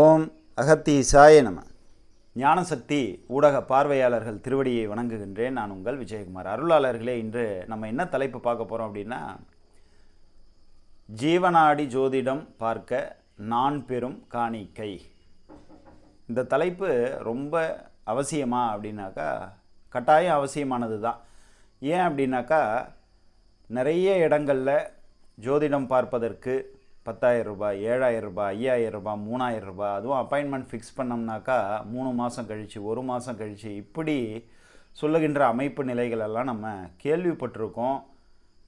ஓம் அகத்தீசாய நம. ஞானசக்தி ஊடக பார்வையாளர்கள் திருவடியை வணங்குகின்றேன். நான் உங்கள் விஜயகுமார். அருளாளர்களே இன்று நம்ம என்ன தலைப்பு பார்க்க போகிறோம் அப்படின்னா ஜீவனாடி ஜோதிடம் பார்க்க நான் பெறும் காணிக்கை. இந்த தலைப்பு ரொம்ப அவசியமா அப்படின்னாக்கா கட்டாயம் அவசியமானது தான். ஏன் அப்படின்னாக்கா நிறைய இடங்களில் ஜோதிடம் பார்ப்பதற்கு பத்தாயிரம் ரூபாய் ஏழாயிரம் ரூபாய் ஐயாயிரம் ரூபாய் மூணாயிரம் ரூபாய் அதுவும் அப்பாயின்மெண்ட் ஃபிக்ஸ் பண்ணோம்னாக்கா மூணு மாதம் கழித்து ஒரு மாதம் கழித்து இப்படி சொல்லுகின்ற அமைப்பு நிலைகளெல்லாம் நம்ம கேள்விப்பட்டிருக்கோம்.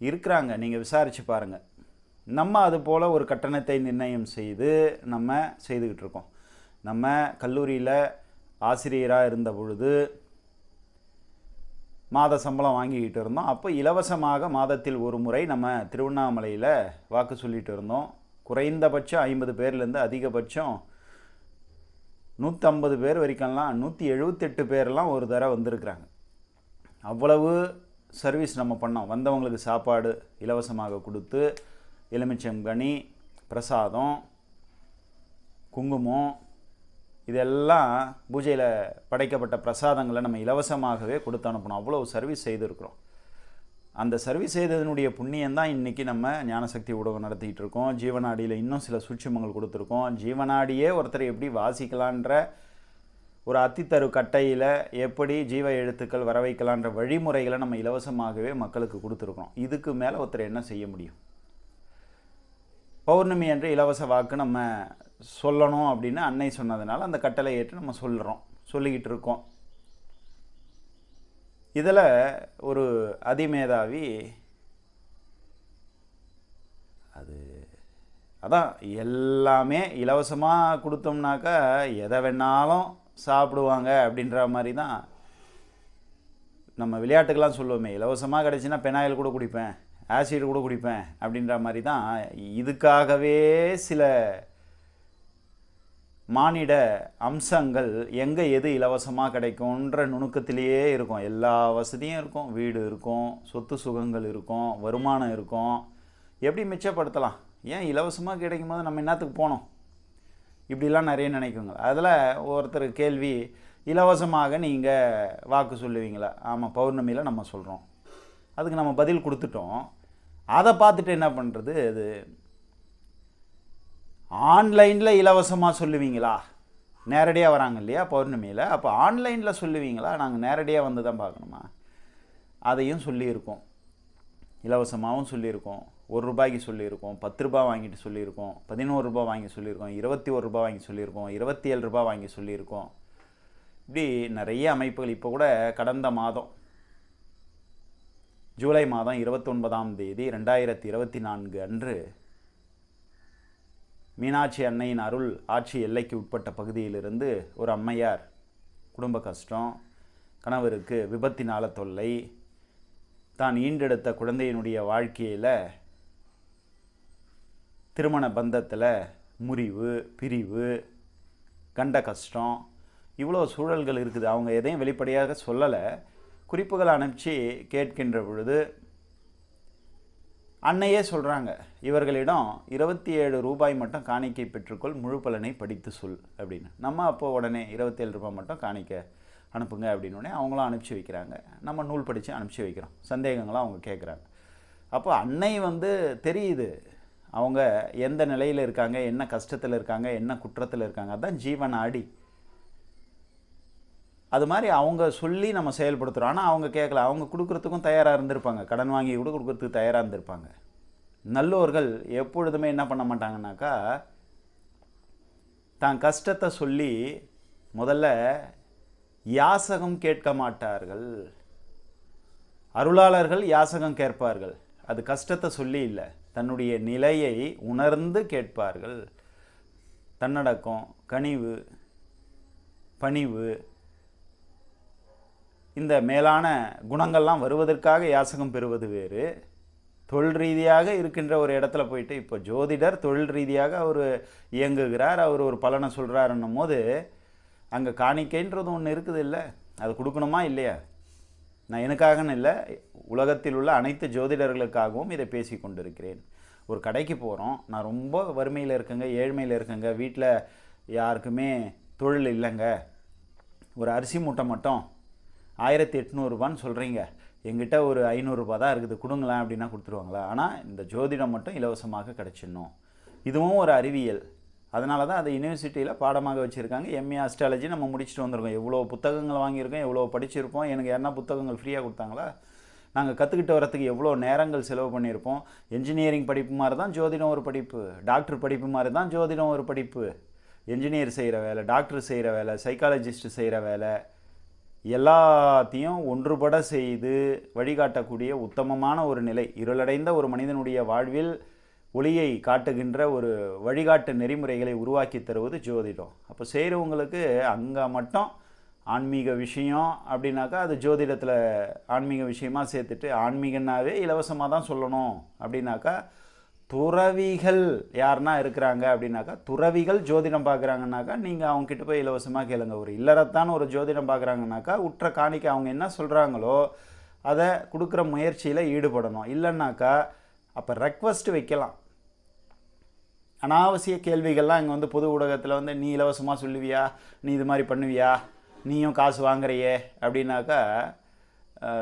இருக்கிறாங்க. நீங்கள் விசாரித்து பாருங்கள் நம்ம அது போல் ஒரு கட்டணத்தை நிர்ணயம் செய்து நம்ம செய்துக்கிட்டு இருக்கோம். நம்ம கல்லூரியில் ஆசிரியராக இருந்த பொழுது மாத சம்பளம் வாங்கிக்கிட்டு இருந்தோம். அப்போ இலவசமாக மாதத்தில் ஒரு முறை நம்ம திருவண்ணாமலையில் வாக்கு சொல்லிட்டு இருந்தோம். குறைந்தபட்சம் ஐம்பது பேர்லேருந்து அதிகபட்சம் நூற்றம்பது பேர் வரைக்கும்லாம் நூற்றி எழுபத்தெட்டு பேர்லாம் ஒரு தடவை வந்திருக்கிறாங்க. அவ்வளவு சர்வீஸ் நம்ம பண்ணோம். வந்தவங்களுக்கு சாப்பாடு இலவசமாக கொடுத்து எலுமிச்சங்கனி பிரசாதம் குங்குமம் இதெல்லாம் பூஜையில் படைக்கப்பட்ட பிரசாதங்களை நம்ம இலவசமாகவே கொடுத்து அனுப்பணும். அவ்வளோ சர்வீஸ் செய்திருக்கிறோம். அந்த சர்வீஸ் செய்ததனுடைய புண்ணியம் தான் இன்றைக்கி நம்ம ஞானசக்தி ஊடகம் நடத்திக்கிட்டு இருக்கோம் ஜீவனாடியில் இன்னும் சில சூட்சமங்கள் கொடுத்துருக்கோம். ஜீவனாடியே ஒருத்தர் எப்படி வாசிக்கலான்ற ஒரு அத்தித்தரு கட்டையில் எப்படி ஜீவ எழுத்துக்கள் வர வைக்கலான்ற வழிமுறைகளை நம்ம இலவசமாகவே மக்களுக்கு கொடுத்துருக்கோம் இதுக்கு மேலே ஒருத்தர் என்ன செய்ய முடியும்? பௌர்ணமி என்ற இலவச வாக்கு நம்ம சொல்லணும் அப்படின்னு அன்னை சொன்னதுனால அந்த கட்டளை ஏற்று நம்ம சொல்கிறோம் சொல்லிக்கிட்டு இருக்கோம் இதில் ஒரு அதிமேதாவி அது அதான் எல்லாமே இலவசமாக கொடுத்தோம்னாக்கா எதை வேணாலும் சாப்பிடுவாங்க அப்படின்ற மாதிரி தான் நம்ம விளையாட்டுக்கெல்லாம் சொல்லுவோமே. இலவசமாக கிடச்சின்னா பெனாயில் கூட குடிப்பேன் ஆசிட் கூட குடிப்பேன் அப்படின்ற மாதிரி தான். இதுக்காகவே சில மானிட அம்சங்கள் எங்கே எது இலவசமாக கிடைக்கும்ன்ற நுணுக்கத்திலேயே இருக்கும். எல்லா வசதியும் இருக்கும். வீடு இருக்கும். சொத்து சுகங்கள் இருக்கும். வருமானம் இருக்கும். எப்படி மிச்சப்படுத்தலாம்? ஏன் இலவசமாக கிடைக்கும் போது நம்ம என்னத்துக்கு போனோம் இப்படிலாம் நிறைய நினைக்குங்க. அதில் ஒருத்தர் கேள்வி இலவசமாக நீங்கள் வாக்கு சொல்லுவீங்களா? ஆமாம் பௌர்ணமியில் நம்ம சொல்கிறோம் அதுக்கு நம்ம பதில் கொடுத்துட்டோம். அதை பார்த்துட்டு என்ன பண்ணுறது அது ஆன்லைனில் இலவசமாக சொல்லுவீங்களா? நேரடியாக வராங்க இல்லையா பௌர்ணமியில்? அப்போ ஆன்லைனில் சொல்லுவீங்களா? நாங்கள் நேரடியாக வந்து தான் பார்க்கணுமா? அதையும் சொல்லியிருக்கோம். இலவசமாகவும் சொல்லியிருக்கோம். ஒரு ரூபாய்க்கு சொல்லியிருக்கோம். பத்து ரூபாய் வாங்கிட்டு சொல்லியிருக்கோம். பதினோரு ரூபாய் வாங்கி சொல்லியிருக்கோம். இருபத்தி ஒரு ரூபாய் வாங்கி சொல்லியிருக்கோம். இருபத்தி ஏழு ரூபாய் வாங்கி சொல்லியிருக்கோம். இப்படி நிறைய அமைப்புகள் இப்போ கூட கடந்த மாதம் ஜூலை மாதம் இருபத்தொன்பதாம் தேதி ரெண்டாயிரத்தி இருபத்தி நான்கு அன்று மீனாட்சி அன்னையின் அருள் ஆட்சி எல்லைக்கு உட்பட்ட பகுதியிலிருந்து ஒரு அம்மையார். குடும்ப கஷ்டம் கணவருக்கு விபத்தினால தொல்லை. தான் ஈண்டெடுத்த குழந்தையினுடைய வாழ்க்கையில் திருமண பந்தத்தில் முறிவு பிரிவு கண்ட கஷ்டம் இவ்வளோ சூழல்கள் இருக்குது. அவங்க எதையும் வெளிப்படையாக சொல்லலை. குறிப்புகள் அனுப்பிச்சு கேட்கின்ற பொழுது அன்னையே சொல்கிறாங்க இவர்களிடம் இருபத்தி ஏழு ரூபாய் மட்டும் காணிக்கை பெற்றுக்கொள் முழு பலனை படித்து சொல் அப்படின்னு. நம்ம அப்போ உடனே இருபத்தேழு ரூபாய் மட்டும் காணிக்க அனுப்புங்க அப்படின்னு அவங்களும் அனுப்பிச்சி வைக்கிறாங்க. நம்ம நூல் படித்து அனுப்பிச்சி வைக்கிறோம். சந்தேகங்களும் அவங்க கேட்குறாங்க. அப்போ அன்னை வந்து தெரியுது அவங்க எந்த நிலையில் இருக்காங்க என்ன கஷ்டத்தில் இருக்காங்க என்ன குற்றத்தில் இருக்காங்க. அதுதான் ஜீவன் ஆடி. அது மாதிரி அவங்க சொல்லி நம்ம செயல்படுத்துகிறோம் ஆனால் அவங்க கேட்கல அவங்க கொடுக்குறதுக்கும் தயாராக இருந்திருப்பாங்க. கடன் வாங்கி கூட கொடுக்குறதுக்கு தயாராக இருந்திருப்பாங்க. நல்லோர்கள் எப்பொழுதுமே என்ன பண்ண மாட்டாங்கனாக்கா தான் கஷ்டத்தை சொல்லி முதல்ல யாசகம் கேட்க மாட்டார்கள். அருளாளர்கள் யாசகம் கேட்பார்கள். அது கஷ்டத்தை சொல்லி இல்லை. தன்னுடைய நிலையை உணர்ந்து கேட்பார்கள். தன்னடக்கம் கனிவு பணிவு இந்த மேலான குணங்கள்லாம் வருவதற்காக யாசகம் பெறுவது வேறு. தொழில் ரீதியாக இருக்கின்ற ஒரு இடத்துல போயிட்டு இப்போ ஜோதிடர் தொழில் ரீதியாக அவர் இயங்குகிறார் அவர் ஒரு பலனை சொல்கிறாருன்னும் போது அங்கே காணிக்கைன்றது ஒன்று இருக்குது இல்லை? அது கொடுக்கணுமா இல்லையா? நான் எனக்காகன்னு இல்லை உலகத்தில் உள்ள அனைத்து ஜோதிடர்களுக்காகவும் இதை பேசி கொண்டிருக்கிறேன். ஒரு கடைக்கு போகிறோம் நான் ரொம்ப வறுமையில் இருக்கேங்க ஏழ்மையில் இருக்கேங்க வீட்டில் யாருக்குமே தொழில் இல்லைங்க. ஒரு அரிசி மூட்டை மட்டும் ஆயிரத்தி எட்நூறுபான்னு சொல்கிறீங்க எங்கிட்ட ஒரு ஐநூறுரூபா தான் இருக்குது. கொடுங்களேன் அப்படின்னா கொடுத்துருவாங்களா? ஆனால் இந்த ஜோதிடம் மட்டும் இலவசமாக கிடச்சிடணும். இதுவும் ஒரு அறிவியல். அதனால தான் அதை யூனிவர்சிட்டியில் பாடமாக வச்சுருக்காங்க. எம்ஏ அஸ்ட்ராலஜி நம்ம முடிச்சுட்டு வந்திருக்கோம். எவ்வளோ புத்தகங்கள் வாங்கியிருக்கோம் எவ்வளோ படிச்சிருப்போம் எனக்கு யாருன்னா புத்தகங்கள் ஃப்ரீயாக கொடுத்தாங்களா? நாங்கள் கற்றுக்கிட்டு வரத்துக்கு எவ்வளோ நேரங்கள் செலவு பண்ணியிருப்போம். என்ஜினியரிங் படிப்பு மாதிரி தான் ஜோதிடம் ஒரு படிப்பு. டாக்டர் படிப்பு மாதிரி தான் ஜோதிடம் ஒரு படிப்பு. என்ஜினியர் செய்கிற வேலை டாக்டர் செய்கிற வேலை சைக்காலஜிஸ்ட் செய்கிற வேலை. எல்லாத்தையும் ஒன்றுபட செய்து வழிகாட்டக்கூடிய உத்தமமான ஒரு நிலை. இருளடைந்த ஒரு மனிதனுடைய வாழ்வில் ஒளியை காட்டுகின்ற ஒரு வழிகாட்டு நெறிமுறைகளை உருவாக்கி தருவது ஜோதிடம். அப்போ செய்கிறவங்களுக்கு அங்கே மட்டும் ஆன்மீக விஷயம் அப்படின்னாக்கா அது ஜோதிடத்தில் ஆன்மீக விஷயமாக சேர்த்துட்டு ஆன்மீகன்னாவே இலவசமாக தான் சொல்லணும் அப்படின்னாக்கா துறவிகள் யாருன்னா இருக்கிறாங்க அப்படின்னாக்கா துறவிகள் ஜோதிடம் பார்க்குறாங்கனாக்கா நீங்கள் அவங்கக்கிட்ட போய் இலவசமாக கேளுங்க ஒரு இல்லறத்தான் ஒரு ஜோதிடம் பார்க்குறாங்கனாக்கா உற்ற காணிக்க அவங்க என்ன சொல்கிறாங்களோ அதை கொடுக்குற முயற்சியில் ஈடுபடணும். இல்லைன்னாக்கா அப்போ ரெக்வஸ்ட் வைக்கலாம். அனாவசிய கேள்விகள்லாம் இங்கே வந்து பொது ஊடகத்தில் வந்து நீ இலவசமாக சொல்லுவியா? நீ இது மாதிரி பண்ணுவியா? நீயும் காசு வாங்குறியே? அப்படின்னாக்கா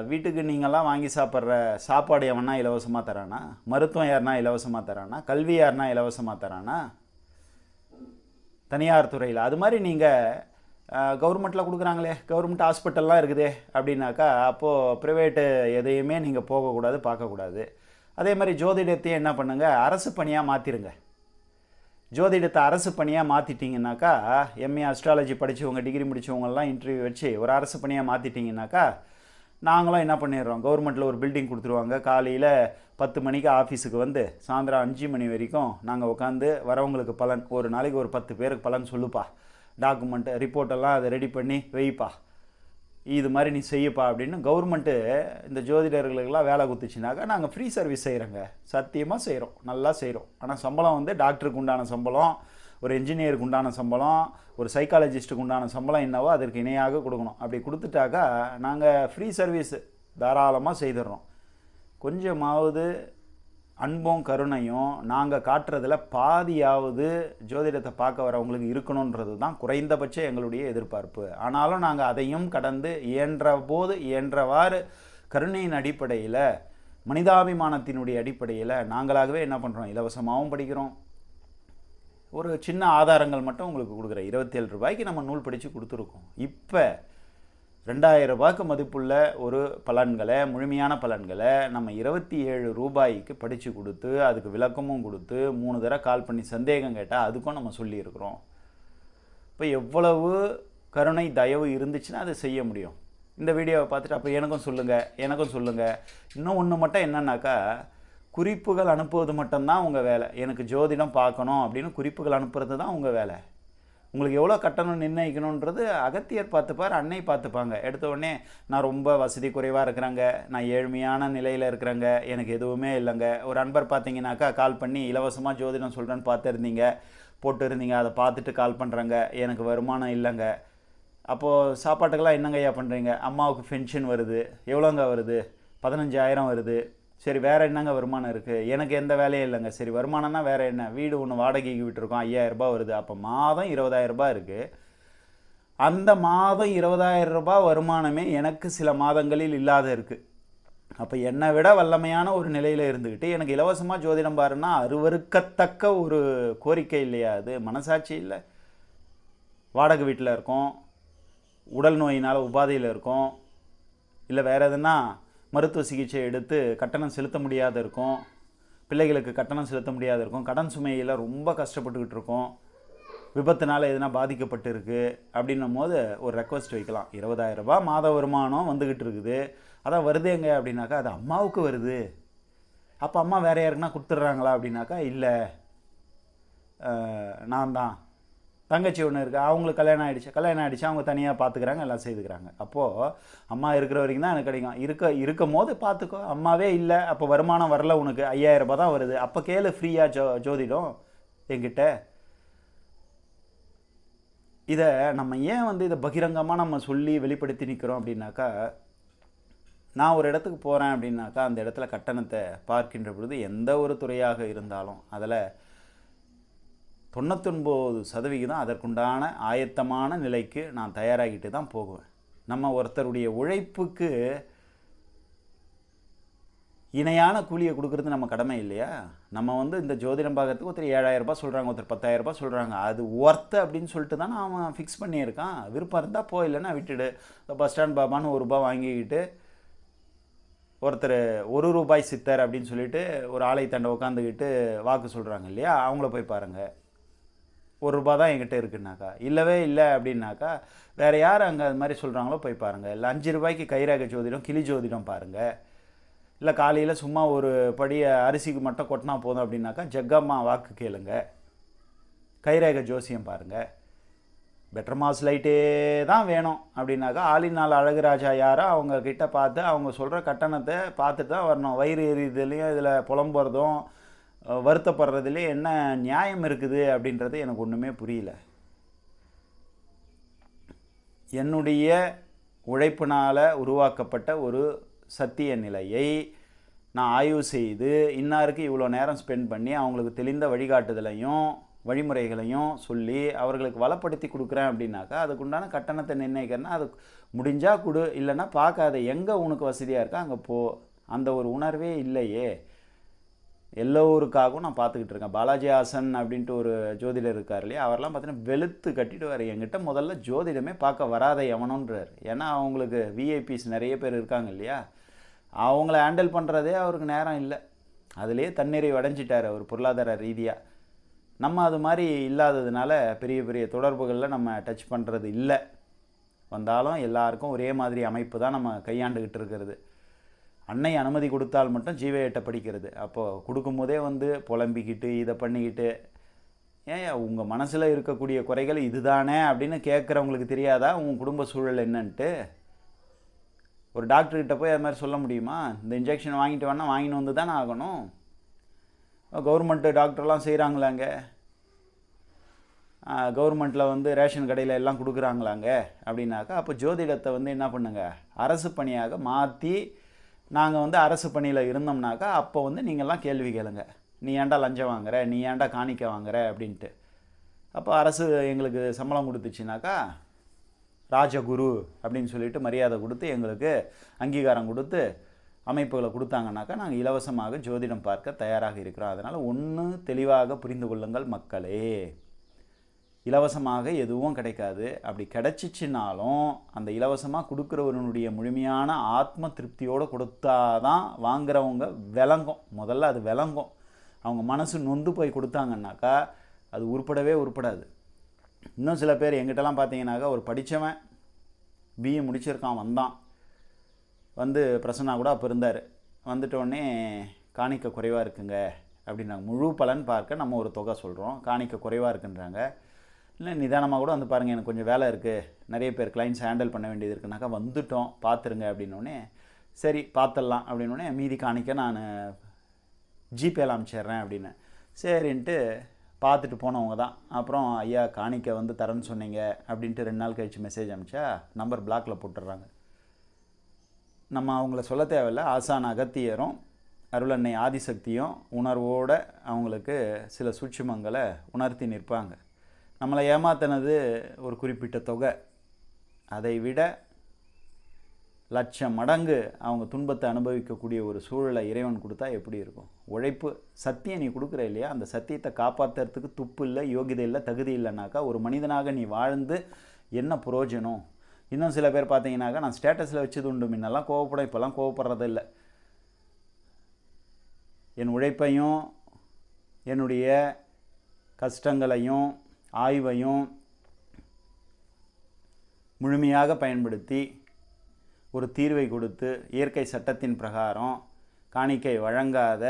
வீட்டுக்கு நீங்களாம் வாங்கி சாப்பிட்ற சாப்பாடு எவனா இலவசமாக தரானா? மருத்துவம் யாருனா இலவசமாக தரானா? கல்வி யாருனா இலவசமாக தரானா? தனியார் துறையில். அது மாதிரி நீங்கள் கவர்மெண்ட்டில் கொடுக்குறாங்களே கவர்மெண்ட் ஹாஸ்பிட்டல்லாம் இருக்குதே அப்படின்னாக்கா அப்போது ப்ரைவேட்டு எதையுமே நீங்கள் போகக்கூடாது பார்க்கக்கூடாது. அதே மாதிரி ஜோதிடத்தையும் என்ன பண்ணுங்கள் அரசு பணியாக மாற்றிருங்க ஜோதிடத்தை அரசு பணியாக மாற்றிட்டீங்கன்னாக்கா எம்ஏ அஸ்ட்ராலஜி படித்தவங்க டிகிரி முடித்தவங்கலாம் இன்டர்வியூ வச்சு ஒரு அரசு பணியாக மாற்றிட்டீங்கன்னாக்கா நாங்களும் என்ன பண்ணிடுறோம்? கவர்மெண்ட்டில் ஒரு பில்டிங் கொடுத்துருவாங்க. காலையில் பத்து மணிக்கு ஆஃபீஸுக்கு வந்து சாயந்தரம் அஞ்சு மணி வரைக்கும் நாங்கள் உட்காந்து வரவங்களுக்கு பலன் ஒரு நாளைக்கு ஒரு பத்து பேருக்கு பலன் சொல்லுப்பா. டாக்குமெண்ட்டு ரிப்போர்ட்டெல்லாம் அதை ரெடி பண்ணி வைப்பா. இது மாதிரி நீ செய்யப்பா அப்படின்னு கவர்மெண்ட்டு இந்த ஜோதிடர்களுக்கெல்லாம் வேலை கொடுத்துச்சுனாக்கா நாங்கள் ஃப்ரீ சர்வீஸ் செய்கிறோங்க சத்தியமாக செய்கிறோம் நல்லா செய்கிறோம் ஆனால் சம்பளம் வந்து டாக்டருக்கு உண்டான சம்பளம். ஒரு இன்ஜினியருக்கு உண்டான சம்பளம் ஒரு சைக்காலஜிஸ்ட்டுக்கு உண்டான சம்பளம் என்னவோ அதற்கு இணையாக கொடுக்கணும். அப்படி கொடுத்துட்டாக்கா நாங்கள் ஃப்ரீ சர்வீஸ் தாராளமாக செய்துடுறோம். கொஞ்சமாவது அன்பும் கருணையும் நாங்கள் காட்டுறதில் பாதியாவது ஜோதிடத்தை பார்க்க வரவங்களுக்கு இருக்கணுன்றது தான் குறைந்தபட்ச எங்களுடைய எதிர்பார்ப்பு. ஆனாலும் நாங்கள் அதையும் கடந்து இயன்ற போது இயன்றவாறு கருணையின் அடிப்படையில் மனிதாபிமானத்தினுடைய அடிப்படையில் நாங்களாகவே என்ன பண்ணுறோம் இலவசமாகவும் படிக்கிறோம். ஒரு சின்ன ஆதாரங்கள் மட்டும் உங்களுக்கு கொடுக்குறேன். இருபத்தேழு ரூபாய்க்கு நம்ம நூல் படித்து கொடுத்துருக்கோம். இப்போ ரெண்டாயிரம் ரூபாய்க்கு மதிப்புள்ள ஒரு பலன்களை முழுமையான பலன்களை நம்ம இருபத்தி ஏழு ரூபாய்க்கு படித்து கொடுத்து அதுக்கு விளக்கமும் கொடுத்து மூணு தடவை கால் பண்ணி சந்தேகம் கேட்டால் அதுக்கும் நம்ம சொல்லியிருக்கிறோம். இப்போ எவ்வளவு கருணை தயவு இருந்துச்சுன்னா அதை செய்ய முடியும். இந்த வீடியோவை பார்த்துட்டு அப்போ எனக்கும் சொல்லுங்கள் எனக்கும் சொல்லுங்கள் இன்னும் ஒன்று மட்டும் என்னன்னாக்கா குறிப்புகள் அனுப்புவது மட்டும்தான் உங்கள் வேலை. எனக்கு ஜோதிடம் பார்க்கணும் அப்படின்னு குறிப்புகள் அனுப்புறது தான் உங்கள் வேலை. உங்களுக்கு எவ்வளோ கட்டணம் நிர்ணயிக்கணுன்றது அகத்தியர் பார்த்துப்பார் அன்னை பார்த்துப்பாங்க. எடுத்த உடனே நான் ரொம்ப வசதி குறைவாக இருக்கிறாங்க. நான் ஏழ்மையான நிலையில் இருக்கிறேங்க. எனக்கு எதுவுமே இல்லைங்க. ஒரு அன்பர் பார்த்தீங்கன்னாக்கா கால் பண்ணி இலவசமாக ஜோதிடம் சொல்கிறேன்னு பார்த்துருந்தீங்க. போட்டுருந்தீங்க. அதை பார்த்துட்டு கால் பண்ணுறாங்க எனக்கு வருமானம் இல்லைங்க. அப்போது சாப்பாட்டுக்கெல்லாம் என்னங்க ஐயா பண்ணுறீங்க அம்மாவுக்கு பென்ஷன் வருது. எவ்வளோங்க வருது? பதினஞ்சாயிரம் வருது. சரி வேறு என்னங்க வருமானம் இருக்குது எனக்கு எந்த வேலையும் இல்லைங்க. சரி வருமானம்னா வேறு என்ன? வீடு ஒன்று வாடகைக்கு விட்டுருக்கோம் ஐயாயிரரூபா வருது. அப்போ மாதம் இருபதாயிரம் ரூபாய் இருக்குது அந்த மாதம் இருபதாயிரம் ரூபாய் வருமானமே எனக்கு சில மாதங்களில் இல்லாத இருக்குது அப்போ என்னை விட வல்லமையான ஒரு நிலையில் இருந்துக்கிட்டு எனக்கு இலவசமாக ஜோதிடம் பாருன்னா அருவருக்கத்தக்க ஒரு கோரிக்கை இல்லையா அது? மனசாட்சி இல்லை. வாடகை வீட்டில் இருக்கோம். உடல் நோயினால் உபாதையில் இருக்கோம். இல்லை வேறு எதுனா மருத்துவ சிகிச்சை எடுத்து கட்டணம் செலுத்த முடியாத இருக்கும். பிள்ளைகளுக்கு கட்டணம் செலுத்த முடியாத இருக்கும். கடன் சுமையில் ரொம்ப கஷ்டப்பட்டுக்கிட்டு இருக்கோம். விபத்துனால் எதுனா பாதிக்கப்பட்டு இருக்குது அப்படின்னும் போது ஒரு ரெக்வஸ்ட் வைக்கலாம். இருபதாயிரம் ரூபாய் மாத வருமானம் வந்துக்கிட்டு இருக்குது. அதான் வருதேங்க அப்படின்னாக்கா அது அம்மாவுக்கு வருது. அப்போ அம்மா வேற யாருக்குன்னா கொடுத்துட்றாங்களா அப்படின்னாக்கா இல்லை. நான் தான். தங்கச்சி ஒன்று இருக்குது அவங்களுக்கு கல்யாணம் ஆகிடுச்சு கல்யாணம் ஆகிடுச்சு அவங்க தனியாக பார்த்துக்கிறாங்க எல்லாம் செய்துக்கிறாங்க. அப்போது அம்மா இருக்கிற வரைக்கும் தான் எனக்கு கிடைக்கும். இருக்க இருக்கும் போது பார்த்துக்கோ அம்மாவே இல்லை. அப்போ வருமானம் வரல உனக்கு. ஐயாயிரம் ரூபாய் தான் வருது. அப்போ கேளு ஃப்ரீயாக ஜோ ஜோதிடம். என்கிட்ட. இதை நம்ம ஏன் வந்து இதை பகிரங்கமாக நம்ம சொல்லி வெளிப்படுத்தி நிற்கிறோம் அப்படின்னாக்கா நான் ஒரு இடத்துக்கு போகிறேன் அப்படின்னாக்கா அந்த இடத்துல கட்டணத்தை பார்க்கின்ற பொழுது எந்த ஒரு துறையாக இருந்தாலும் அதில் தொண்ணூத்தொன்பது சதவிகிதம் அதற்குண்டான ஆயத்தமான நிலைக்கு நான் தயாராகிட்டு தான் போகுவேன். நம்ம ஒருத்தருடைய உழைப்புக்கு இணையான கூலியை கொடுக்கறது நம்ம கடமை இல்லையா? நம்ம வந்து இந்த ஜோதிடம் பார்க்கறதுக்கு ஒருத்தர் ஏழாயிரம் ரூபாய் சொல்கிறாங்க ஒருத்தர் பத்தாயிரம் ரூபாய் சொல்கிறாங்க அது ஒர்த்து அப்படின்னு சொல்லிட்டு தானே அவன் ஃபிக்ஸ் பண்ணியிருக்கான். விருப்பம் இருந்தால் போ இல்லைன்னா விட்டுடு. இந்த பஸ் ஸ்டாண்ட் பாபான்னு ஒரு ரூபா வாங்கிக்கிட்டு ஒருத்தர் ஒரு ரூபாய் சித்தர் அப்படின்னு சொல்லிட்டு ஒரு ஆலை தண்டை உட்காந்துக்கிட்டு வாக்கு சொல்கிறாங்க இல்லையா? அவங்கள போய் பாருங்கள் ஒரு ரூபா தான் என்கிட்ட இருக்குன்னாக்கா? இல்லவே இல்லை அப்படின்னாக்கா வேறு யார் அங்கே அது மாதிரி சொல்கிறாங்களோ போய் பாருங்கள் இல்லை அஞ்சு ரூபாய்க்கு கைராக ஜோதிடம் கிளி ஜோதிடம் பாருங்கள் இல்லை காலையில் சும்மா ஒரு படி அரிசிக்கு மட்டும் கொட்டினா போதும் அப்படின்னாக்கா ஜெகம்மா வாக்கு கேளுங்க. கைரேக ஜோசியம் பாருங்கள் பெட்டர் மாஸ் லைட்டே தான் வேணும் அப்படின்னாக்கா ஆளினால் அழகுராஜா யாரோ அவங்க கிட்ட பார்த்து அவங்க சொல்கிற கட்டணத்தை பார்த்துட்டு தான் வரணும். வயிறு எரியுதுலேயும் இதில் புலம்புறதும் வருத்தப்படுறதுலே என்ன நியாயம் இருக்குது அப்படின்றது எனக்கு ஒன்றுமே புரியல. என்னுடைய உழைப்பினால் உருவாக்கப்பட்ட ஒரு சத்திய நிலையை நான் ஆய்வு செய்து இன்னாருக்கு இவ்வளோ நேரம் ஸ்பெண்ட் பண்ணி அவங்களுக்கு தெளிந்த வழிகாட்டுதலையும் வழிமுறைகளையும் சொல்லி அவர்களுக்கு வளப்படுத்தி கொடுக்குறேன் அப்படின்னாக்கா அதுக்குண்டான கட்டணத்தை நிர்ணயிக்கிறேன்னா அது முடிஞ்சால் கொடு இல்லைன்னா பார்க்காத எங்கே உனக்கு வசதியாக இருக்கோ அங்கே போ. அந்த ஒரு உணர்வே இல்லையே. எல்லோருக்காகவும் நான் பார்த்துக்கிட்டு இருக்கேன். பாலாஜி ஹாசன் அப்படின்ட்டு ஒரு ஜோதிடர் இருக்கார் இல்லையா? அவரெல்லாம் பார்த்தீங்கன்னா வெளுத்து கட்டிட்டு வர என்கிட்ட முதல்ல ஜோதிடமே பார்க்க வராத எவனோன்றார். ஏன்னா அவங்களுக்கு விஐபிஸ் நிறைய பேர் இருக்காங்க இல்லையா? அவங்கள ஹேண்டில் பண்ணுறதே அவருக்கு நேரம் இல்லை. அதுலேயே தண்ணீரை அடைஞ்சிட்டார் அவர் பொருளாதார ரீதியாக நம்ம அது மாதிரி இல்லாததுனால பெரிய பெரிய தொடர்புகளில் நம்ம டச் பண்ணுறது இல்லை. வந்தாலும் எல்லாருக்கும் ஒரே மாதிரி அமைப்பு தான் நம்ம கையாண்டுக்கிட்டு இருக்கிறது. அன்னை அனுமதி கொடுத்தால் மட்டும் ஜீவ படிக்கிறது. அப்போது கொடுக்கும்போதே வந்து புலம்பிக்கிட்டு இதை பண்ணிக்கிட்டு ஏன் உங்கள் மனசில் இருக்கக்கூடிய குறைகள் இதுதானே? அப்படின்னு கேட்குறவங்களுக்கு தெரியாதா? உங்கள் குடும்ப சூழல் என்னன்ட்டு. ஒரு டாக்டர்கிட்ட போய் அது மாதிரி சொல்ல முடியுமா? இந்த இன்ஜெக்ஷன் வாங்கிட்டு வேணால் வாங்கின்னு வந்து தானே ஆகணும். கவர்மெண்ட்டு டாக்டர்லாம் செய்கிறாங்களாங்க கவர்மெண்ட்டில் வந்து ரேஷன் கடையில் எல்லாம் கொடுக்குறாங்களாங்க. அப்படின்னாக்கா அப்போ ஜோதிடத்தை வந்து என்ன பண்ணுங்க? அரசு பணியாக மாற்றி நாங்கள் வந்து அரசு பணியில் இருந்தோம்னாக்கா அப்போ வந்து நீங்கள்லாம் கேள்வி கேளுங்க. நீ ஏன்டா லஞ்சம் வாங்குற? நீ ஏன்டா காணிக்க வாங்குற? அப்படின்ட்டு. அப்போ அரசு எங்களுக்கு சம்பளம் கொடுத்துச்சுனாக்கா ராஜகுரு அப்படின்னு சொல்லிட்டு மரியாதை கொடுத்து எங்களுக்கு அங்கீகாரம் கொடுத்து அமைப்புகளை கொடுத்தாங்கனாக்கா நாங்கள் இலவசமாக ஜோதிடம் பார்க்க தயாராக இருக்கிறோம். அதனால் ஒன்று தெளிவாக புரிந்து கொள்ளுங்கள் மக்களே. இலவசமாக எதுவும் கிடைக்காது. அப்படி கிடைச்சிச்சினாலும் அந்த இலவசமாக கொடுக்குறவனுடைய முழுமையான ஆத்ம திருப்தியோடு கொடுத்தாதான் வாங்குறவங்க விளங்கும். முதல்ல அது விளங்கும். அவங்க மனசு நொந்து போய் கொடுத்தாங்கன்னாக்கா அது உருப்படவே உருப்படாது. இன்னும் சில பேர் எங்கிட்டலாம் பார்த்தீங்கன்னாக்கா ஒரு படித்தவன் பிஏ முடிச்சிருக்கான் வந்தான். வந்து பிரசன்னா கூட அப்போ இருந்தார். வந்துட்டோடனே காணிக்க குறைவாக இருக்குங்க. அப்படின்னாங்க. முழு பலன் பார்க்க நம்ம ஒரு தொகை சொல்கிறோம் காணிக்க குறைவாக இருக்குன்றாங்க. இல்லை நிதானமாக கூட வந்து பாருங்கள் எனக்கு கொஞ்சம் வேலை இருக்குது நிறைய பேர் கிளைண்ட்ஸ் ஹேண்டில் பண்ண வேண்டியது இருக்குனாக்கா வந்துட்டோம் பார்த்துருங்க அப்படின்னோடனே சரி பார்த்துடலாம் அப்படின்னோடனே மீதி காணிக்க நான் ஜிபேல அனுப்பிச்சிட்றேன் அப்படின்னு. சரின்ட்டு பார்த்துட்டு போனவங்க தான். அப்புறம் ஐயா காணிக்க வந்து தரேன்னு சொன்னீங்க அப்படின்ட்டு ரெண்டு நாள் கழிச்சு மெசேஜ் அனுப்பிச்சா நம்பர் பிளாக்கில் போட்டுடுறாங்க. நம்ம அவங்கள சொல்ல தேவையில்ல. ஆசான் அகத்தியரும் அருளன்னை ஆதிசக்தியும் உணர்வோடு அவங்களுக்கு சில சூட்சுமங்களை உணர்த்தி நிற்பாங்க. நம்மளை ஏமாத்தினது ஒரு குறிப்பிட்ட தொகை. அதை விட லட்சம் மடங்கு அவங்க துன்பத்தை அனுபவிக்கக்கூடிய ஒரு சூழலை இறைவன் கொடுத்தா எப்படி இருக்கும்? உழைப்பு சத்தியம் நீ கொடுக்குற இல்லையா? அந்த சத்தியத்தை காப்பாற்றுறதுக்கு துப்பு இல்லை யோகிதை இல்லை தகுதி இல்லைனாக்கா ஒரு மனிதனாக நீ வாழ்ந்து என்ன புரோஜனம்? இன்னும் சில பேர் பார்த்தீங்கன்னாக்கா நான் ஸ்டேட்டஸில் வச்சது உண்டு முன்னெல்லாம் கோவப்படும் இப்போல்லாம் கோவப்படுறது இல்லை. என் உழைப்பையும் என்னுடைய கஷ்டங்களையும் ஆய்வையும் முழுமையாக பயன்படுத்தி ஒரு தீர்வை கொடுத்து இயற்கை சட்டத்தின் பிரகாரம் காணிக்கை வழங்காத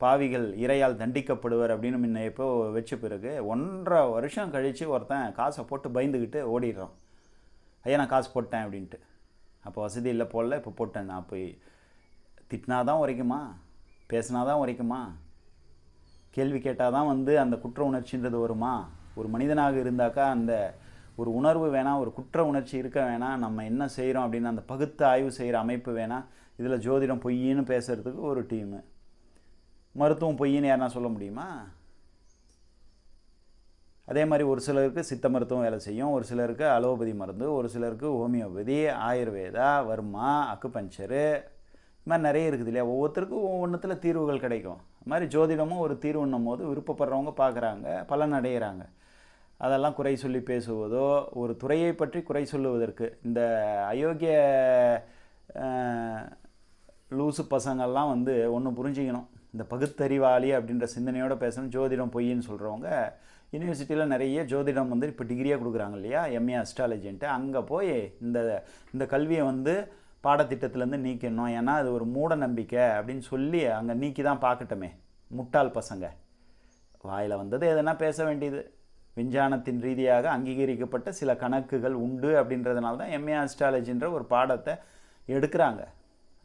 பாவிகள் இறையால் தண்டிக்கப்படுவர் அப்படின்னு முன்ன இப்போ வச்ச பிறகு ஒன்றரை வருஷம் கழித்து ஒருத்தன் காசை போட்டு பயந்துக்கிட்டு ஓடிடுறான். ஐயா நான் காசு போட்டேன் அப்படின்ட்டு. அப்போ வசதி இல்லை போடல இப்போ போட்டேன். நான் போய் திட்டினா தான் உரைக்குமா? பேசினா தான் உரைக்குமா? கேள்வி கேட்டால் தான் வந்து அந்த குற்ற உணர்ச்சின்றது வருமா? ஒரு மனிதனாக இருந்தாக்கா அந்த ஒரு உணர்வு வேணாம் ஒரு குற்ற உணர்ச்சி இருக்க வேணாம் நம்ம என்ன செய்கிறோம் அப்படின்னு அந்த பகுத்து ஆய்வு செய்கிற அமைப்பு வேணாம் இதில் ஜோதிடம் பொய்ன்னு பேசுகிறதுக்கு ஒரு டீமு மருத்துவம் பொய்ன்னு யாருனா சொல்ல முடியுமா? அதே மாதிரி ஒரு சிலருக்கு சித்த மருத்துவம் வேலை செய்யும் ஒரு சிலருக்கு அலோபதி மருந்து ஒரு சிலருக்கு ஹோமியோபதி ஆயுர்வேதா வர்மா அக்குபஞ்சரு இது மாதிரி நிறைய இருக்குது இல்லையா? ஒவ்வொருத்தருக்கும் ஒவ்வொன்றுத்தில் தீர்வுகள் கிடைக்கும். அது மாதிரி ஜோதிடமும் ஒரு தீர்வுன்னும் போது விருப்பப்படுறவங்க பார்க்குறாங்க பலன் அடைகிறாங்க அதெல்லாம் குறை சொல்லி பேசுவதோ ஒரு துறையை பற்றி குறை சொல்லுவதற்கு இந்த அயோக்கிய லூசு பசங்கள்லாம் வந்து ஒன்று புரிஞ்சிக்கணும். இந்த பகுத்தறிவாளி அப்படின்ற சிந்தனையோடு பேசணும் ஜோதிடம் பொய்ன்னு சொல்கிறவங்க யூனிவர்சிட்டியில் நிறைய ஜோதிடம் வந்து இப்போ டிகிரியாக கொடுக்குறாங்க இல்லையா? எம்ஏ அஸ்ட்ராலஜின்ட்டு அங்கே போய் இந்த இந்த கல்வியை வந்து பாடத்திட்டத்திலேருந்து நீக்கணும். ஏன்னா அது ஒரு மூட நம்பிக்கை அப்படின்னு சொல்லி அங்கே நீக்கி தான் பார்க்கட்டுமே. முட்டாள் பசங்க. வாயில் வந்தது எதனா பேச வேண்டியது. விஞ்ஞானத்தின் ரீதியாக அங்கீகரிக்கப்பட்ட சில கணக்குகள் உண்டு அப்படின்றதுனால தான் எம்ஏ அஸ்ட்ராலஜின்ற ஒரு பாடத்தை எடுக்கிறாங்க.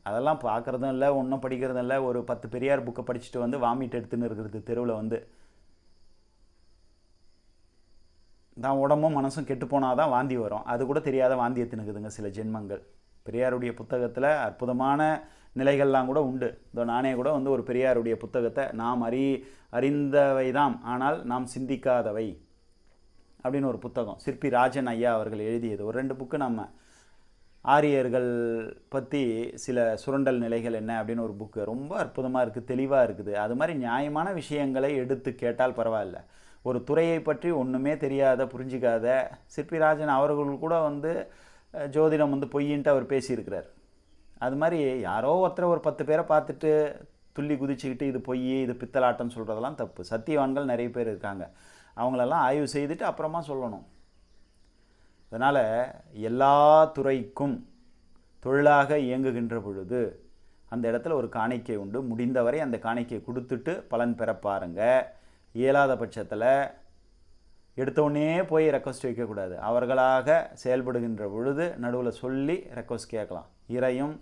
அதெல்லாம் பார்க்குறதும் இல்லை ஒன்றும் படிக்கிறதும் இல்லை. ஒரு பத்து பெரியார் புக்கை படிச்சுட்டு வந்து வாமிட் எடுத்துன்னு இருக்கிறது தெருவில் வந்து. தான் உடம்பும் மனசும் கெட்டு போனால் தான் வாந்தி வரும். அது கூட தெரியாத வாந்தி எத்துனுக்குதுங்க சில ஜென்மங்கள். பெரியாருடைய புத்தகத்தில் அற்புதமான நிலைகள்லாம் கூட உண்டு. இதோ நானே கூட வந்து ஒரு பெரியாருடைய புத்தகத்தை நாம் அறி அறிந்தவை தாம் ஆனால் நாம் சிந்திக்காதவை. அப்படின்னு ஒரு புத்தகம். சிற்பி ராஜன் ஐயா அவர்கள் எழுதியது. ஒரு ரெண்டு புக்கு நம்ம ஆரியர்கள் பற்றி சில சுரண்டல் நிலைகள் என்ன அப்படின்னு ஒரு புக்கு. ரொம்ப அற்புதமாக இருக்குது தெளிவாக இருக்குது. அது மாதிரி நியாயமான விஷயங்களை எடுத்து கேட்டால் பரவாயில்ல. ஒரு துறையை பற்றி ஒன்றுமே தெரியாத புரிஞ்சிக்காத சிற்பிராஜன் அவர்கள் கூட வந்து ஜோதிடம் வந்து பொய்யின்ட்டு அவர் பேசியிருக்கிறார். அது மாதிரி யாரோ ஒருத்தர் ஒரு பத்து பேரை பார்த்துட்டு துள்ளி குதிச்சுக்கிட்டு இது பொய் இது பித்தலாட்டம் சொல்கிறதெல்லாம் தப்பு. சத்தியவான்கள் நிறைய பேர் இருக்காங்க. அவங்களெல்லாம் ஆய்வு செய்துட்டு அப்புறமா சொல்லணும். அதனால் எல்லா துறைக்கும் தொழிலாக இயங்குகின்ற பொழுது அந்த இடத்துல ஒரு காணிக்கை உண்டு. முடிந்தவரை அந்த காணிக்கை கொடுத்துட்டு பலன் பெற பாருங்க. இயலாத பட்சத்தில் எடுத்தோடனே போய் ரெக்வஸ்ட் வைக்கக்கூடாது அவர்களாக செயல்படுகின்ற பொழுது நடுவில் சொல்லி ரெக்வஸ்ட் கேட்கலாம். இறையும்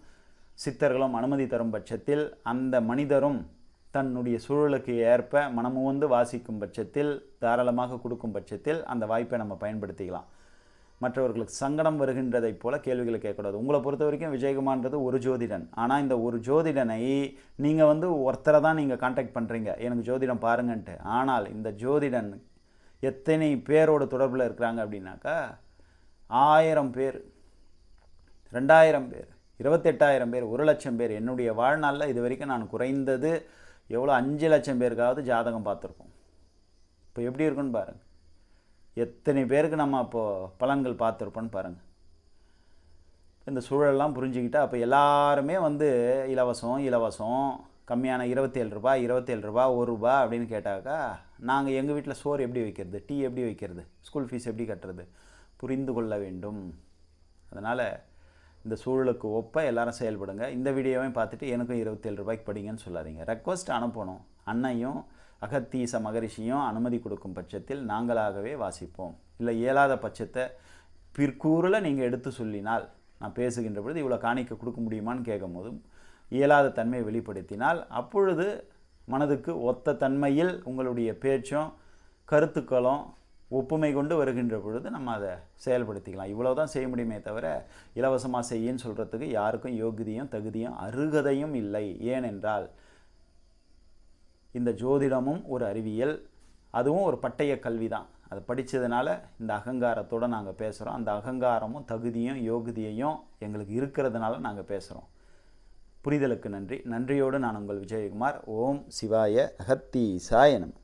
சித்தர்களும் அனுமதி தரும் பட்சத்தில் அந்த மனிதரும் தன்னுடைய சூழலுக்கு ஏற்ப மனமுவந்து வாசிக்கும் பட்சத்தில் தாராளமாக கொடுக்கும் பட்சத்தில் அந்த வாய்ப்பை நம்ம பயன்படுத்திக்கலாம். மற்றவர்களுக்கு சங்கடம் வருகின்றதைப் போல கேள்விகளை கேட்கக்கூடாது. உங்களை பொறுத்த வரைக்கும் விஜயகுமார்ன்றது ஒரு ஜோதிடன். ஆனால் இந்த ஒரு ஜோதிடனை நீங்கள் வந்து ஒருத்தரை தான் நீங்கள் காண்டாக்ட் பண்ணுறீங்க எனக்கு ஜோதிடம் பாருங்கன்ட்டு. ஆனால் இந்த ஜோதிடன் எத்தனை பேரோட தொடர்பில் இருக்கிறாங்க அப்படின்னாக்கா ஆயிரம் பேர் ரெண்டாயிரம் பேர் இருபத்தெட்டாயிரம் பேர் ஒரு லட்சம் பேர் என்னுடைய வாழ்நாளில் இது வரைக்கும் நான் குறைந்தது எவ்வளோ அஞ்சு லட்சம் பேருக்காவது ஜாதகம் பார்த்துருக்கோம் இப்போ எப்படி இருக்குன்னு பாருங்கள் எத்தனை பேருக்கு நம்ம அப்போது பலன்கள் பார்த்துருப்போன்னு பாருங்கள் இந்த சூழலெலாம் புரிஞ்சுக்கிட்டால் அப்போ எல்லாருமே வந்து இலவசம் இலவசம் கம்மியான இருபத்தேழு ரூபா இருபத்தேழு ரூபா ஒரு ரூபா அப்படின்னு கேட்டாக்கா நாங்கள் எங்கள் வீட்டில் சோறு எப்படி வைக்கிறது டீ எப்படி வைக்கிறது ஸ்கூல் ஃபீஸ் எப்படி கட்டுறது புரிந்து கொள்ள வேண்டும். அதனால் இந்த சூழலுக்கு ஒப்ப எல்லாரும் செயல்படுங்க. இந்த வீடியோவையும் பார்த்துட்டு எனக்கும் இருபத்தேழு ரூபாய்க்கு படிங்கன்னு சொல்லாதீங்க. ரெக்வஸ்ட் அனுப்பணும். அன்னையும் அகத்தீச மகரிஷியும் அனுமதி கொடுக்கும் பட்சத்தில் நாங்களாகவே வாசிப்போம். இல்லை இயலாத பட்சத்தை பிற்கூறில் நீங்கள் எடுத்து சொல்லினால் நான் பேசுகின்ற பொழுது இவ்வளோ காணிக்க கொடுக்க முடியுமான்னு கேட்கும்போது இயலாத தன்மையை வெளிப்படுத்தினால் அப்பொழுது மனதுக்கு ஒத்த தன்மையில் உங்களுடைய பேச்சும் கருத்துக்களும் ஒப்புமை கொண்டு வருகின்ற பொழுது நம்ம அதை செயல்படுத்திக்கலாம். இவ்வளோ தான் செய்ய முடியுமே தவிர இலவசமாக செய்யன்னு சொல்கிறதுக்கு யாருக்கும் யோகியதையும் தகுதியும் அருகதையும் இல்லை. ஏனென்றால் இந்த ஜோதிடமும் ஒரு அறிவியல் அதுவும் ஒரு பட்டய கல்வி தான் அதை படித்ததுனால இந்த அகங்காரத்தோடு நாங்கள் பேசுகிறோம் அந்த அகங்காரமும் தகுதியும் யோகியதையும் எங்களுக்கு இருக்கிறதுனால நாங்கள் பேசுகிறோம் புரிதலுக்கு நன்றி. நன்றியோடு நான் உங்கள் விஜயகுமார். ஓம் சிவாய அகத்தி சாயனம்